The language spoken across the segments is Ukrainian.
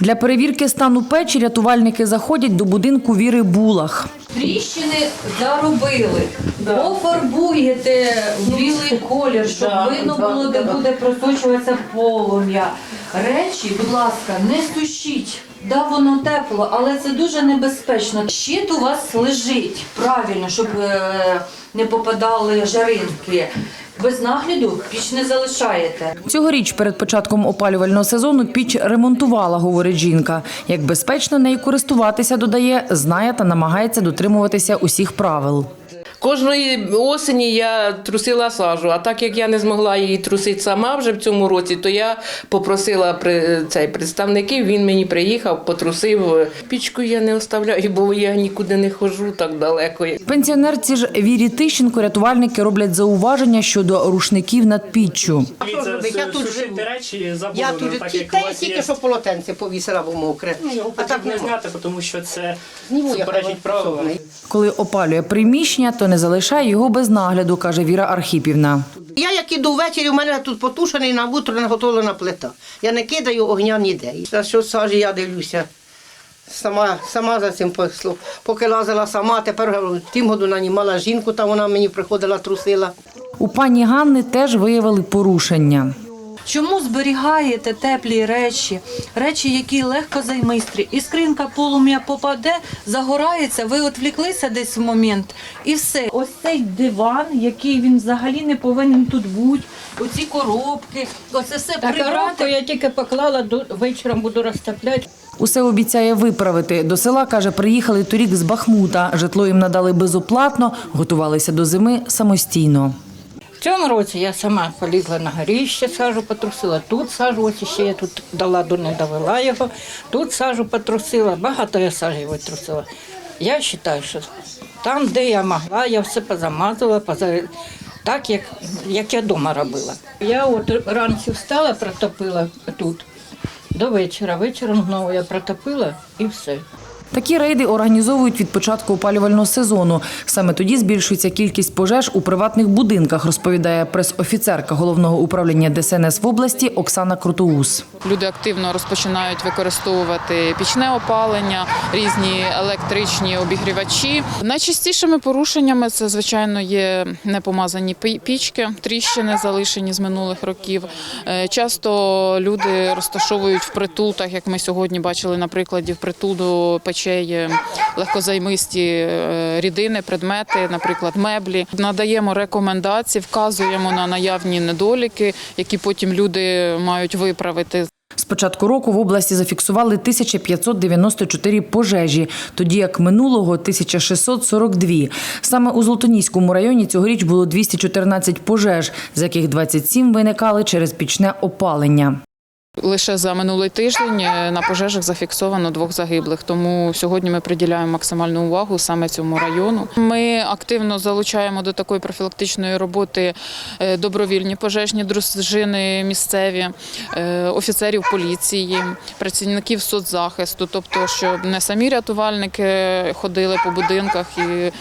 Для перевірки стану печі рятувальники заходять до будинку Віри Булах. Тріщини заробили. Пофарбуєте в білий колір, щоб видно було, де буде просочуватися полум'я. Речі, будь ласка, не сушіть. Да, воно тепло, але це дуже небезпечно. Щит у вас лежить правильно, щоб е, не попадали жаринки. Без нагляду піч не залишаєте. Цьогоріч перед початком опалювального сезону піч ремонтувала, говорить жінка. Як безпечно нею користуватися, додає, знає та намагається дотримуватися усіх правил. Кожної осені я трусила сажу, а так як я не змогла її трусити сама вже в цьому році, то я попросила при цей представників. Він мені приїхав, потрусив. Пічку я не оставляю, бо я нікуди не ходжу так далеко. Пенсіонерці ж Вірі Тищенко рятувальники роблять зауваження щодо рушників над піччю. А що робити? Я тут живу. речі Я тут так як у та я вас тільки є. що полотенце повісила, бо мокре. Ну, Його а так потрібно нема. зняти, тому що це Зніму я суперечить хай правилам. Коли опалює приміщення, то не залишає його без нагляду, каже Віра Архіпівна. Я як іду ввечері, у мене тут потушений на утро наготовлена плита. Я не кидаю огня ніде. За що сажі я дивлюся. Сама, сама за цим послу. Поки лазила сама, тепер в тім году нанімала жінку, та вона мені приходила, трусила. У пані Ганни теж виявили порушення. Чому зберігаєте теплі речі, речі, які легко займистрі? Іскринка полум'я попаде, загорається, ви відвліклися десь в момент і все. Ось цей диван, який він взагалі не повинен тут бути, оці коробки, оце все Так, коробку я тільки поклала, до, вечором буду розтопляти. Усе обіцяє виправити. До села, каже, приїхали торік з Бахмута. Житло їм надали безоплатно, готувалися до зими самостійно. Цьому році я сама полізла на горіще, сажу потрусила, тут сажу, ось ще я тут дала до не довела його, тут сажу потрусила, багато я сажі витрусила. Я вважаю, що там, де я могла, я все позамазала, поза... так, як, як я вдома робила. Я от вранці встала, протопила тут до вечора. Вечором знову я протопила і все. Такі рейди організовують від початку опалювального сезону. Саме тоді збільшується кількість пожеж у приватних будинках, розповідає прес-офіцерка головного управління ДСНС в області Оксана Крутоус. Люди активно розпочинають використовувати пічне опалення, різні електричні обігрівачі. Найчастішими порушеннями це, звичайно, є непомазані пі- пічки, тріщини залишені з минулих років. Е, Часто люди розташовують впритул, так як ми сьогодні бачили на прикладі впритул до печей е, легкозаймисті е, рідини, предмети, наприклад, меблі. Надаємо рекомендації, вказуємо на наявні недоліки, які потім люди мають виправити. З початку року в області зафіксували 1594 пожежі, тоді як минулого 1642. Саме у Золотоніському районі цьогоріч було 214 пожеж, з яких 27 виникали через пічне опалення. Лише за минулий тиждень е, на пожежах зафіксовано двох загиблих. Тому сьогодні ми приділяємо максимальну увагу саме цьому району. Ми активно залучаємо до такої профілактичної роботи е, добровільні пожежні дружини місцеві, е, офіцерів поліції, працівників соцзахисту, тобто, щоб не самі рятувальники ходили по будинках і.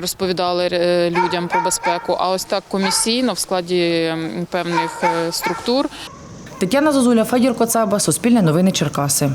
Розповідали людям про безпеку, а ось так комісійно в складі певних структур Тетяна Зозуля, Федір Коцаба, Суспільне новини Черкаси.